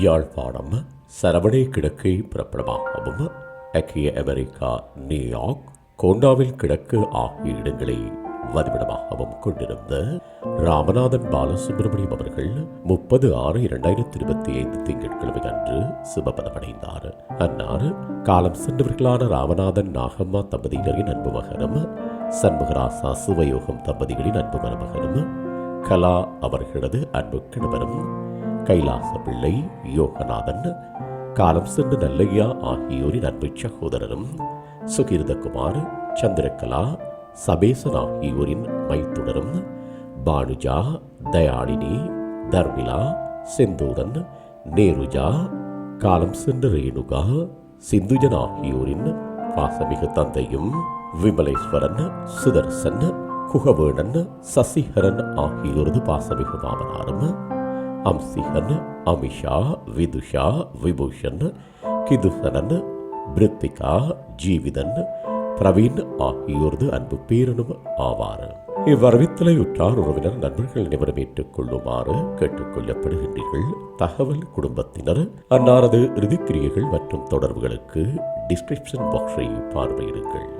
யாழ்ப்பாணம் சரவணை கிழக்கை பிறப்பிடமாகவும் ஐக்கிய America New York Kondavil கிழக்கு ஆகிய இடங்களை வதிவிடமாகவும் கொண்டிருந்த ராமநாதன் பாலசுப்ரமணியம் அவர்கள் முப்பது ஆறு இரண்டாயிரத்தி இருபத்தி ஐந்து திங்கட்கிழமை அன்று சிவபதமடைந்தார். அன்னார் காலம் சென்றவர்களான ராமநாதன் நாகம்மா தம்பதியினரின் அன்பு மகனும் சண்முகராசா சிவயோகம் தம்பதிகளின் அன்பு மருமகனும் கலா அவர்களது அன்பு கணவரும் கைலாச பிள்ளை யோகநாதன். காலம் சென்று நல்லையா ஆகியோரின் அன்பு சகோதரரும் சுகிர்தகுமார் சந்திரகலா சபேசன் ஆகியோரின் மைத்துடரும் பானுஜா தயாளினி தர்மிளா செந்தூரன் நேருஜா காலம் சென்ற ரேணுகா சிந்துஜன் ஆகியோரின் பாசமிகு தந்தையும் விமலேஸ்வரன் சுதர்சன் குகவேணன் சசிஹரன் ஆகியோரது பாசமிகு மாமனாரும் அம்சிகன் அமிஷா விதுஷா விபூஷன் கிதுசனன் பிரித்திகா ஜீவிதன் பிரவீன் ஆகியோரது அன்பு பேரனும் ஆவார். இவ்வரவித்தலை உற்றார் உறவினர் நண்பர்கள் அனைவரும் ஏற்றுக் கொள்ளுமாறு தகவல் குடும்பத்தினர் அன்னாரது இறுதிக்கிரியைகள் மற்றும் தொடர்புகளுக்கு டிஸ்கிரிப்ஷன் பாக்ஸை பார்வையிடுங்கள்.